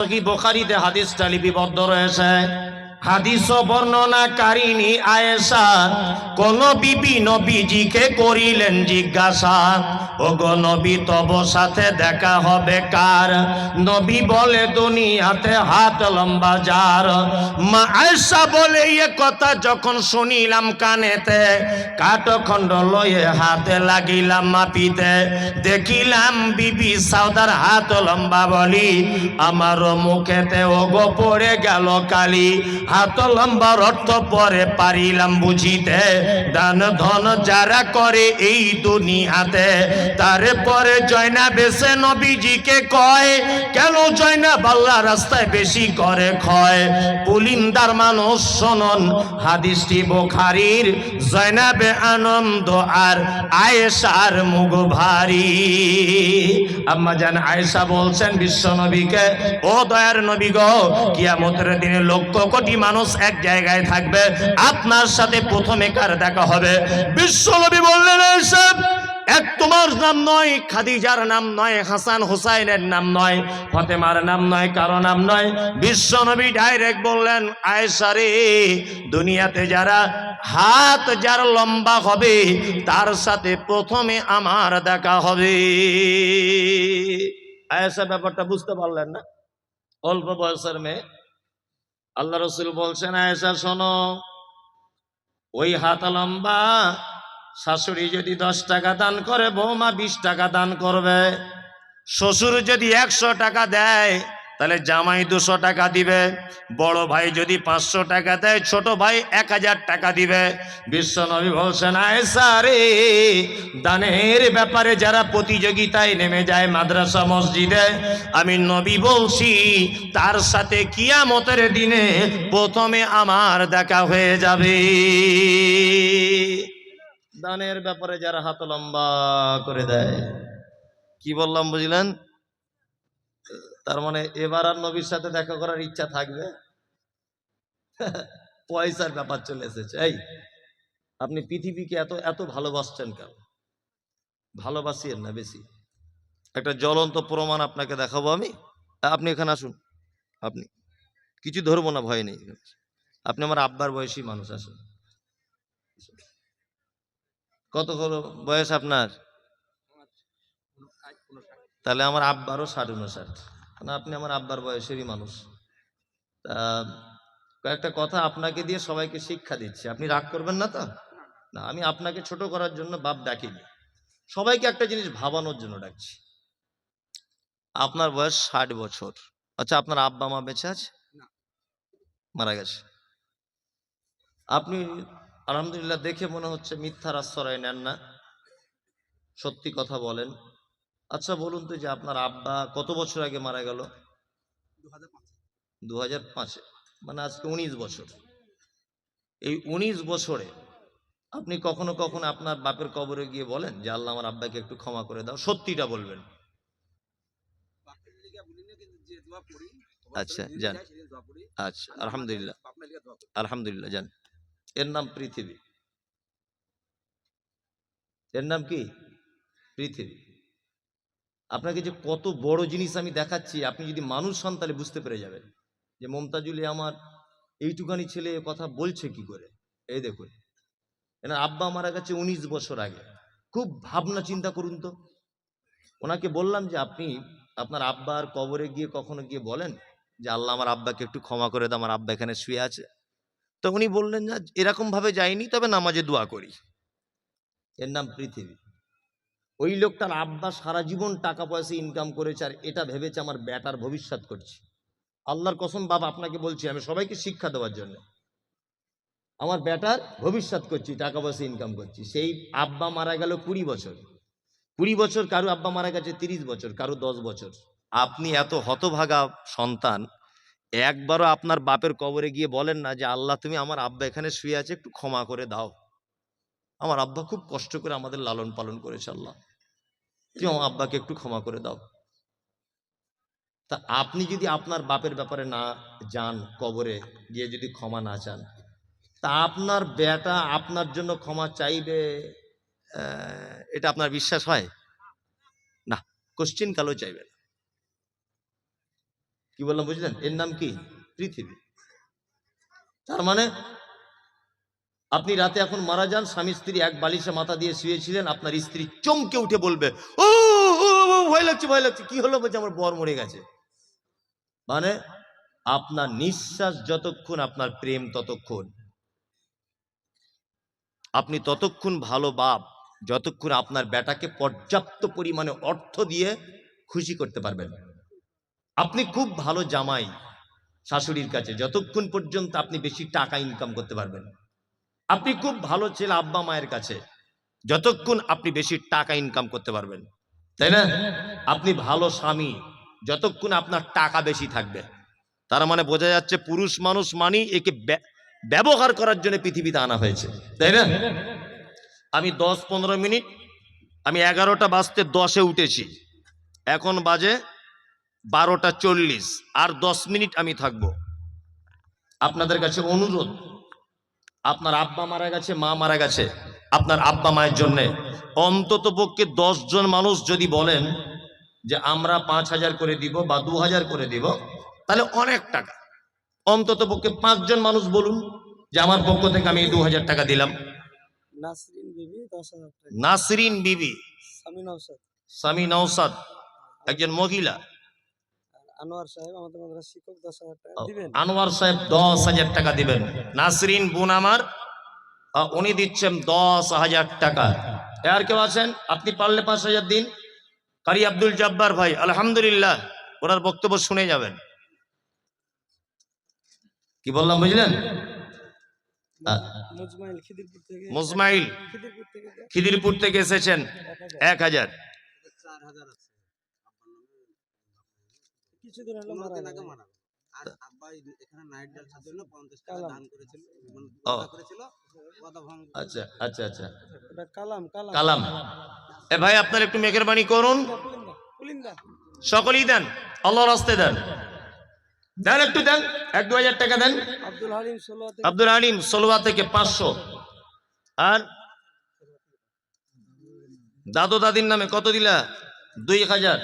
বোখারিতে হাদিসটা লিপিবদ্ধ রয়েছে? হাদিস বর্ণনাকারিণী আয়েশা কোন বিবি নবীজিকে করিলেন জিজ্ঞাসা। ও গো নবী, তব সাথে দেখা হবে কার? নবী বলে, দুনিয়াতে হাত লম্বা যার। মা আয়েশা বলে, এ কথা যখন শুনিলাম কানেতে, কাঠখণ্ড লয়ে হাতে লাগিলাম মাপিতে। দেখিলাম বিবি সাউদার হাত লম্বা বলি, আমার মুখেতে ওগো পড়ে গেল কালি। হাত লম্বার অর্থ পরে পারিলাম বুঝিতে। দান ধন যারা করে এই দুনিয়াতে তারে পরে জয়না বেসে নবীজিকে কয়, কেন জয়না বাল্লা রাস্তায় বেশি করে ক্ষয়? পুলিন্দার মানুষ, শোনন, হাদিসটি বোখারির। জয়নাবে আনন্দ আর আয়েশার মুখ ভারী। আম্মা জান আয়েশা বলছেন বিশ্ব নবীকে ও দয়ার নবী গো, কিয়ামতের দিনে লক্ষ কোটি মানুষ এক জায়গায় থাকবে। আপনার সাথে প্রথমে কার দেখা হবে? বিশ্ব নবী বললেন এসব এক তোমার নাম নয়, খাদিজার নাম নয়, হাসান হুসাইনের নাম নয়, ফতেমার নাম নয়, কারও নাম নয়। বিশ্ব নবী ডাইরেক্ট বললেন, আয়েশা রে, দুনিয়াতে যারা হাত যার লম্বা হবে, তার সাথে প্রথমে আমার দেখা হবে। আয়েশা ব্যাপারটা বুঝতে পারলেন না? অল্প বয়সের মেয়ে। আল্লাহ রসুল বলছেন, আয়েশা, শোনো, ওই হাত লম্বা শাশুড়ি যদি দশ টাকা দান করে, বৌমা বিশ টাকা দান করবে। শ্বশুর যদি একশো টাকা দেয়, তাহলে জামাই দুশো টাকা দিবে। বড় ভাই যদি পাঁচশো টাকা দেয়, ছোট ভাই এক হাজার টাকা দিবে। বিশ্ব নবী বলছেন আয়সা রে দানের ব্যাপারে যারা প্রতিযোগিতায় নেমে যায় মাদ্রাসা মসজিদে, আমি নবী বলছি, তার সাথে কিয়ামতের দিনে প্রথমে আমার দেখা হয়ে যাবে। দানের ব্যাপারে যারা হাত লম্বা করে দেয়। কি বললাম, বুঝলেন? তার মানে এবার আর নবীর সাথে দেখা করার ইচ্ছা থাকবে? পয়সার ব্যাপার চলে এসেছে। এই, আপনি পৃথিবীকে এত এত ভালোবাসছেন কেন? ভালোবাসিয়েন না বেশি। একটা জ্বলন্ত প্রমাণ আপনাকে দেখাবো আমি। আপনি এখানে আসুন। আপনি। কিছু ধরবো না, ভয় নেই। আপনি আমার আব্বার বয়সী মানুষ, আসুন। কত হলো বয়স আপনার? তাহলে আমার আব্বারও ষাট উনষাট না আপনি আমার আব্বার বয়সেরই মানুষ। তা কয়েকটা কথা আপনাকে দিয়ে সবাইকে শিক্ষা দিচ্ছি। আপনি রাগ করবেন না তো? না আমি আপনাকে ছোট করার জন্য বাপ ডাকিনি। সবাইকে একটা জিনিস ভাবানোর জন্য ডাকছি। আপনার বয়স ষাট বছর। আচ্ছা আপনার আব্বা মা বেঁচে আছে? মারা গেছে। আপনি আলহামদুলিল্লাহ, দেখে মনে হচ্ছে মিথ্যার আশ্রয় নেন না। সত্যি কথা বলেন। আচ্ছা বলুন তো যে আপনার আব্বা কত বছর আগে মারা গেল? দু হাজার পাঁচে। মানে আজকে উনিশ বছর। এই উনিশ বছরে আপনি কখনো কখনো আপনার বাপের কবরে গিয়ে বলেন, যে আল্লাহ আমার আব্বাকে একটু ক্ষমা করে দাও। সত্যিটা বলবেন। আচ্ছা যান। আচ্ছা আলহামদুলিল্লাহ। আলহামদুলিল্লাহ, যান। এর নাম পৃথিবী। এর নাম কি? পৃথিবী। আপনাকে যে কত বড় জিনিস আমি দেখাচ্ছি, আপনি যদি মানুষ হন তাহলে বুঝতে পেরে যাবেন যে মমতাজুলি আমার এইটুকানি ছেলে কথা বলছে কি করে? এই দেখুন। এনার আব্বা মারা গেছে উনিশ বছর আগে। খুব ভাবনা চিন্তা করুন তো। ওনাকে বললাম যে, আপনি আপনার আব্বার কবরে গিয়ে কখনো গিয়ে বলেন যে, আল্লাহ আমার আব্বাকে একটু ক্ষমা করে দাও আমার আব্বা এখানে শুয়ে আছে? তো উনি বললেন, না এরকম ভাবে যাইনি, তবে নামাজে দোয়া করি। এর নাম পৃথিবী। ওই লোকটার আব্বা সারা জীবন টাকা পয়সা ইনকাম করেছে আর এটা ভেবেছে আমার ব্যাটার ভবিষ্যৎ করছি। আল্লাহর কসম, বাবা, আপনাকে বলছি, আমি সবাইকে শিক্ষা দেওয়ার জন্য। আমার ব্যাটার ভবিষ্যৎ করছি, টাকা পয়সা ইনকাম করছি। সেই আব্বা মারা গেল কুড়ি বছর। কুড়ি বছর কারও আব্বা মারা গেছে তিরিশ বছর, কারও দশ বছর। আপনি এত হতভাগা সন্তান একবারও আপনার বাপের কবরে গিয়ে বলেন না যে, আল্লাহ, তুমি আমার আব্বা এখানে শুয়ে আছে, একটু ক্ষমা করে দাও। আমার আব্বা খুব কষ্ট করে আমাদের লালন পালন করেছে আল্লাহ তুমি আমার আব্বাকে একটু ক্ষমা করে দাও। তা আপনি যদি আপনার বাপের ব্যাপারে না যান কবরে, গিয়ে যদি ক্ষমা না চান, তা আপনার বেটা আপনার জন্য ক্ষমা চাইবে এটা আপনার বিশ্বাস হয়? না, কোশ্চিন কালো চাইবে না। কি বললাম বুঝলেন? এর নাম কি? পৃথিবী। তার মানে আপনি রাতে এখন মারা যান, স্বামী স্ত্রী এক বালিশে মাথা দিয়ে শুয়েছিলেন, আপনার স্ত্রী চমকে উঠে বলবে, ও ভয় লাগছে ভয় লাগছে, কি হলো বলছে? আমার বর মরে গেছে। মানে আপনার নিঃশ্বাস যতক্ষণ আপনার প্রেম ততক্ষণ। আপনি ততক্ষণ ভালো বাপ, যতক্ষণ আপনার বেটাকে পর্যাপ্ত পরিমাণে অর্থ দিয়ে খুশি করতে পারবেন আপনি খুব ভালো জামাই শাশুড়ির কাছে, যতক্ষণ পর্যন্ত আপনি বেশি টাকা ইনকাম করতে পারবেন। আপনি খুব ভালো ছেলে আব্বা মায়ের কাছে, যতক্ষণ আপনি বেশি টাকা ইনকাম করতে পারবেন। তাই না? আপনি ভালো স্বামী, যতক্ষণ আপনার টাকা বেশি থাকবে। তার মানে বোঝা যাচ্ছে পুরুষ মানুষ মানি একে ব্য- ব্যবহার করার জন্য পৃথিবীতে আনা হয়েছে। তাই না? আমি দশ পনেরো মিনিট, আমি এগারোটা বাজতে দশে উঠেছি। এখন বাজে বারোটা চল্লিশ আর দশ মিনিট আমি থাকব। আপনাদের কাছে অনুরোধ আপনার আব্বা মারা গেছে মা মারা গেছে আপনার আব্বা মায়ের জন্যে। অন্তত পক্ষে জন মানুষ যদি বলেন যে আমরা পাঁচ হাজার করে দিব বা দু হাজার করে দিব তাহলে অনেক টাকা। অন্তত পক্ষে পাঁচজন মানুষ বলুন যে আমার পক্ষ থেকে আমি দু হাজার টাকা দিলাম। নাসরিন বিবি স্বামী নৌসাদ একজন মহিলা। আনোয়ার সাহেব আমাদের মাদ্রাসা শিক্ষক দশ হাজার টাকা দিবেন। আনোয়ার সাহেব দশ হাজার টাকা দিবেন। নাসরিন বোন আমার উনি দিচ্ছেন দশ হাজার টাকা। আর কেউ আছেন? আপনি পারলে পাঁচ হাজার দিন। কারি আব্দুল জব্বার ভাই আলহামদুলিল্লাহ ওনার বক্তব্য শুনে যাবেন। কি বললাম বুঝলেন? মুজমাইল খিদিরপুর থেকে এসেছেন এক হাজার হাজার চার হাজার আছে কিছুদিন হলো মারা পনেরো দিন আগে গেছে। মারা আর আব্বা এখানে নাইট জলসার জন্য পঞ্চাশ টাকা দান করেছিল মানে করেছিল আচ্ছা আচ্ছা আচ্ছা। কালাম কালাম। কালাম। এ ভাই আপনার একটু মেহরবানি করুন। সকলেই দেন রাস্তে দেন। দেন একটু দেন। এক দু হাজার টাকা দেন। আব্দুল হালিম ষোলোয়া থেকে পাঁচশো। আর দাদু দাদির নামে কত দিলা? দুই হাজার।